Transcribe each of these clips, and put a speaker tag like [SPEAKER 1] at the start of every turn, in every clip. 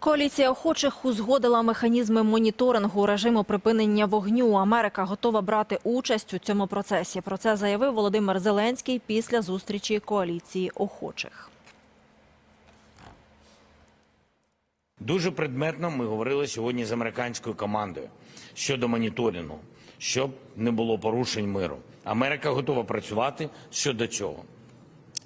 [SPEAKER 1] Коаліція охочих узгодила механізми моніторингу режиму припинення вогню. Америка готова брати участь у цьому процесі. Про це заявив Володимир Зеленський після зустрічі коаліції охочих.
[SPEAKER 2] Дуже предметно ми говорили сьогодні з американською командою щодо моніторингу, щоб не було порушень миру. Америка готова працювати щодо цього.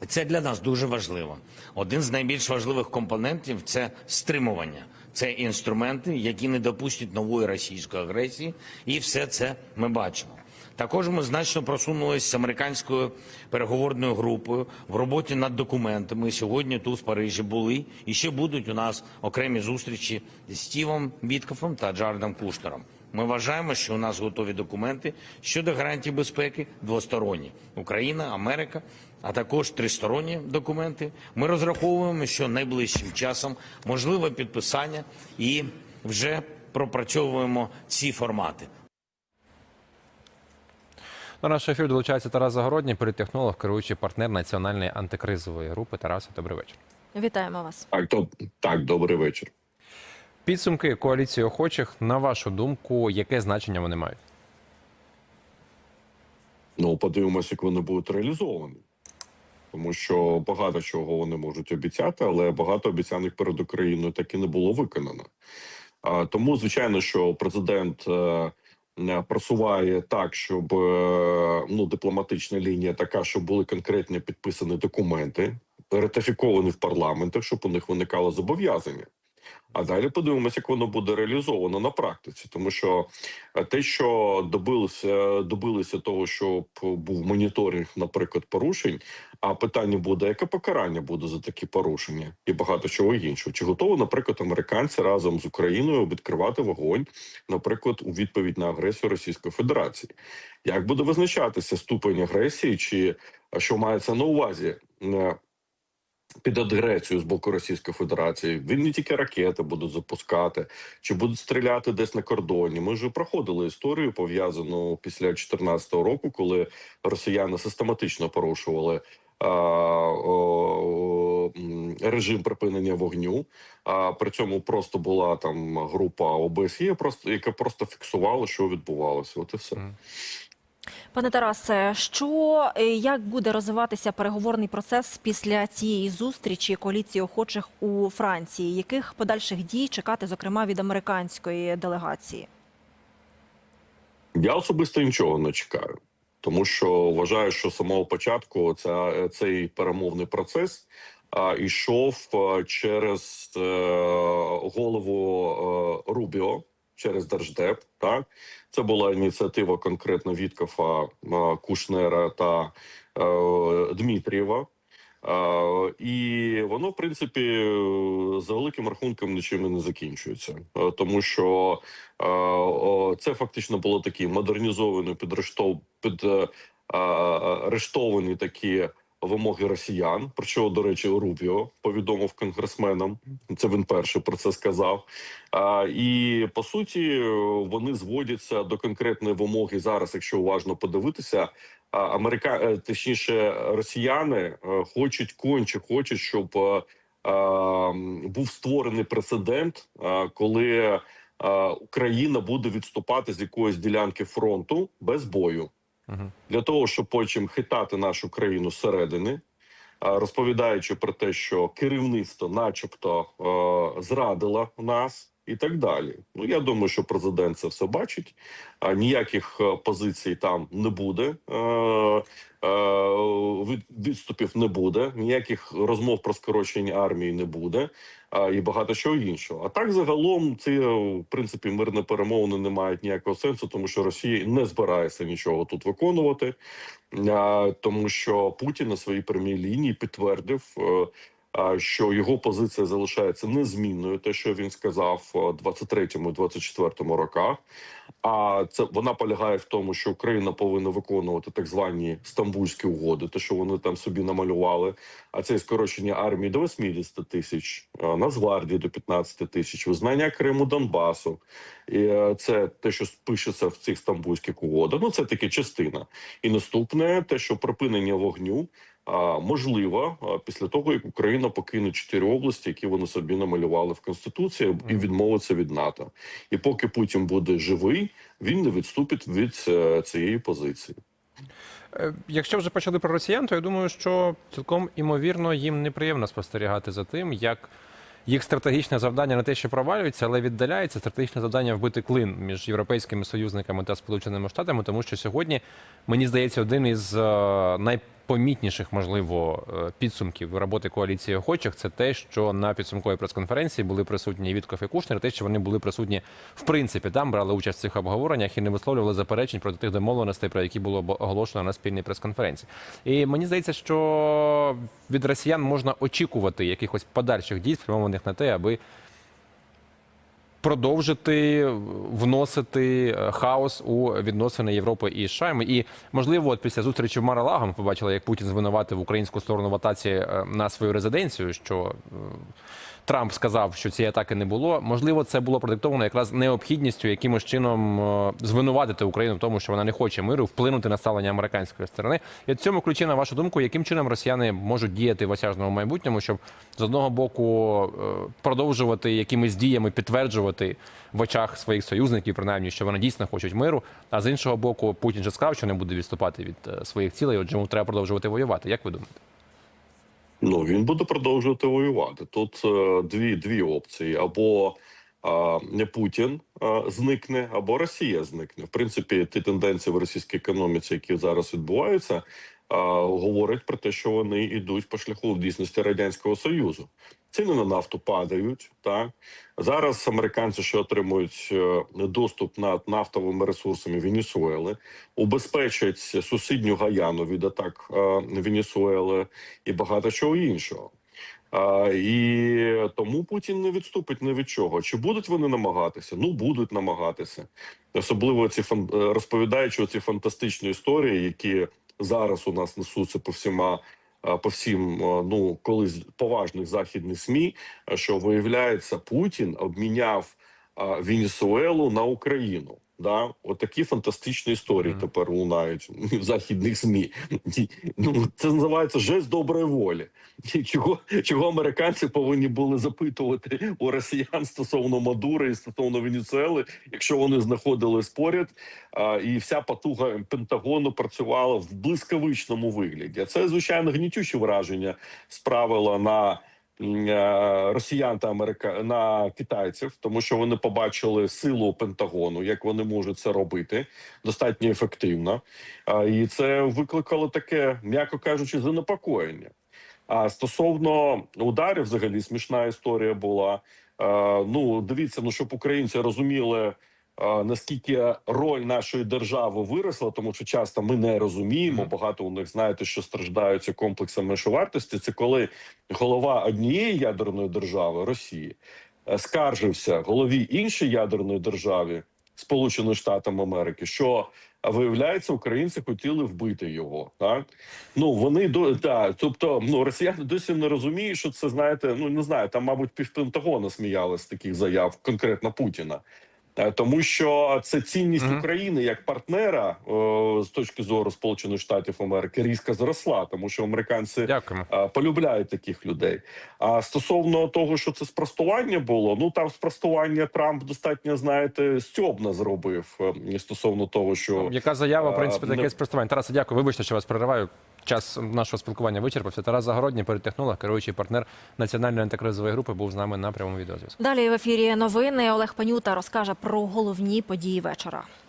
[SPEAKER 2] Це для нас дуже важливо. Один з найбільш важливих компонентів це стримування. Це інструменти, які не допустять нової російської агресії, і все це ми бачимо. Також ми значно просунулися з американською переговорною групою в роботі над документами. Сьогодні тут в Парижі були і ще будуть у нас окремі зустрічі з Стівом Віткофом та Джаредом Кушнером. Ми вважаємо, що у нас готові документи щодо гарантій безпеки двосторонні Україна, Америка, а також тристоронні документи. Ми розраховуємо, що найближчим часом можливе підписання і вже пропрацьовуємо ці формати.
[SPEAKER 3] До нашого ефіру долучається Тарас Загородній, політтехнолог, керуючий партнер національної антикризової групи. Тараса, добрий вечір.
[SPEAKER 1] Вітаємо вас.
[SPEAKER 4] Так, то, так, добрий вечір.
[SPEAKER 3] Підсумки коаліції охочих, на вашу думку, яке значення вони мають?
[SPEAKER 4] Ну, подивимося, як вони будуть реалізовані. Тому що багато чого вони можуть обіцяти, але багато обіцяних перед Україною так і не було виконано. Тому, звичайно, що президент е, е, просуває так, щоб е, ну, дипломатична лінія така, щоб були конкретні підписані документи, ратифіковані в парламентах, щоб у них виникало зобов'язання. А далі подивимося, як воно буде реалізовано на практиці, тому що е, те, що добилися, добилися того, щоб був моніторинг, наприклад, порушень. А питання буде, яке покарання буде за такі порушення, і багато чого іншого. Чи готові, наприклад, американці разом з Україною відкривати вогонь, наприклад, у відповідь на агресію Російської Федерації? Як буде визначатися ступень агресії, чи е, що мається на увазі? Під агресію з боку Російської Федерації. Він не тільки ракети будуть запускати, чи будуть стріляти десь на кордоні. Ми вже проходили історію пов'язану після 2014 року, коли росіяни систематично порушували. Режим припинення вогню, а при цьому просто була там група ОБСЄ, просто яка просто фіксувала, що відбувалося. От і все.
[SPEAKER 1] Пане Тарасе, що е, як буде розвиватися переговорний процес після цієї зустрічі коаліції охочих у Франції? Яких подальших дій чекати, зокрема від американської делегації?
[SPEAKER 4] Я особисто нічого не чекаю, тому що вважаю, що з самого початку ця, цей перемовний процес а, йшов через е, голову е, Рубіо, через Держдеп. Так це була ініціатива конкретно Віткофа, е, Кушнера та е, Дмитрієва. Е, і воно, в принципі, за великим рахунком нічим не закінчується, Е, тому що о, це фактично було такі модернізовані, підрештов, під е, арештовані такі вимоги росіян. Про що, до речі, Рубіо повідомив конгресменам. Це він перший про це сказав. І по суті, вони зводяться до конкретної вимоги зараз, якщо уважно подивитися. Америка, е, точніше, росіяни е, хочуть конче, хочуть, щоб е, був створений прецедент, коли Україна буде відступати з якоїсь ділянки фронту без бою Для того, щоб потім хитати нашу країну зсередини, розповідаючи про те, що керівництво, начебто, е, зрадило нас. І так далі. Ну я думаю, що президент це все бачить. А ніяких е, позицій там не буде. Е, е, від- відступів не буде, ніяких розмов про скорочення армії не буде, а, і багато чого іншого. А так загалом ці в принципі мирні перемовини не мають ніякого сенсу, тому що Росія не збирається нічого тут виконувати, тому що Путін на своїй прямій лінії підтвердив. Е, Що його позиція залишається незмінною, те, що він сказав е, 23-му і 24-му роках. А це вона полягає в тому, що Україна повинна виконувати так звані стамбульські угоди, те, що вони там собі намалювали. А це і скорочення армії до 80 тисяч, Нацгвардії до 15 тисяч, визнання Криму Донбасу. І е, це те, що пишеться в цих стамбульських угодах. Ну це таки частина. І наступне те, що припинення вогню а, після того, як Україна покине чотири області, які вони собі намалювали в конституції, і відмовиться від НАТО. І поки Путін буде живий, він не відступить від е, цієї позиції.
[SPEAKER 3] Е, Якщо вже почали про росіян, то я думаю, що цілком імовірно їм неприємно спостерігати за тим, як їх стратегічне завдання не те, що провалюється, але віддаляється стратегічне завдання вбити клин між європейськими союзниками та Сполученими Штатами, тому що сьогодні мені здається один із е, найпомітніших, можливо, е, підсумків роботи коаліції охочих це те, що на підсумковій прес-конференції були присутні Віткоф і Кушнер, те, що вони були присутні в принципі там, брали участь в цих обговореннях і не висловлювали заперечень проти тих домовленостей, про які було оголошено на спільній прес-конференції. І мені здається, що від росіян можна очікувати якихось подальших дій, спрямованих на те, аби продовжити вносити е, хаос у відносини Європи і США. І можливо, от після зустрічі в Мар-a-Лаго побачили, як Путін звинуватив українську сторону в атаці е, на свою резиденцію. що е, Трамп сказав, що цієї атаки не було. Можливо, це було продиктовано якраз необхідністю якимось чином звинуватити Україну в тому, що вона не хоче миру, вплинути на ставлення американської сторони. І в цьому ключі, на вашу думку, яким чином росіяни можуть діяти в осяжному майбутньому, щоб з одного боку продовжувати якимись діями підтверджувати в очах своїх союзників, принаймні, що вони дійсно хочуть миру. А з іншого боку, Путін же сказав, що не буде відступати від е, своїх цілей. Отже, йому треба продовжувати воювати. Як ви думаєте?
[SPEAKER 4] Ну він буде продовжувати воювати. Тут е, дві, дві опції: або е, Путін е, зникне, або Росія зникне. В принципі, ті тенденції в російській економіці, які зараз відбуваються, е, говорять про те, що вони йдуть по шляху в дійсності радянського союзу. Ціни на нафту падають. Так зараз американці, що отримують е, доступ над нафтовими ресурсами Венесуели, убезпечать сусідню Гаяну від атак е, Венесуели і багато чого іншого. А, і тому Путін не відступить ні від чого. Чи будуть вони намагатися? Ну будуть намагатися, особливо ці фан... е, розповідаючи ці фантастичні історії, які зараз у нас несуться по всіма. Е, По всім е, ну колись поважних західних змі, е, що виявляється, Путін обміняв Венесуелу на Україну. Да, от такі фантастичні історії
[SPEAKER 3] Мгм.
[SPEAKER 4] тепер лунають в західних змі. Ну це називається жест доброї волі. Чого чого американці повинні були запитувати у росіян стосовно Мадури і стосовно Венесуели, якщо вони знаходились поряд, а, і вся потуга Пентагону працювала в блискавичному вигляді. Це звичайно гнітюче враження справило на росіян та америка на китайців, тому що вони побачили силу Пентагону, як вони можуть це робити достатньо ефективно. І це викликало таке, м'яко кажучи, занепокоєння. А стосовно ударів, взагалі смішна історія була. Е, ну, дивіться, ну щоб українці розуміли. Наскільки роль нашої держави виросла, тому що часто ми не розуміємо. Багато у них знаєте, що страждаються комплексом меншовартості. Це коли голова однієї ядерної держави Росії е, скаржився голові іншої ядерної держави Сполучених Штатів Америки, що виявляється, українці хотіли вбити його. Так ну вони до так, тобто, ну росіяни досі не розуміють, що це знаєте. Ну не знаю, там, мабуть, півпентагона з таких заяв, конкретно Путіна. Е, Тому що це цінність
[SPEAKER 3] Мгм.
[SPEAKER 4] України як партнера о, з точки зору Сполучених Штатів Америки різко зросла, тому що американці
[SPEAKER 3] Дякуємо.
[SPEAKER 4] е, полюбляють таких людей. А стосовно того, що це спростування було, ну там спростування Трамп достатньо знаєте стьобно зробив е, стосовно того, що
[SPEAKER 3] Яка заява, в принципі,
[SPEAKER 4] не-
[SPEAKER 3] таке спростування? Тарасе, дякую. Вибачте, що вас перериваю. Час нашого спілкування вичерпався. Тарас Загородній, політтехнолог, керуючий партнер національної антикризової групи, був з нами на прямому відеозв'язку.
[SPEAKER 1] Далі в ефірі новини Олег Панюта розкаже про головні події вечора.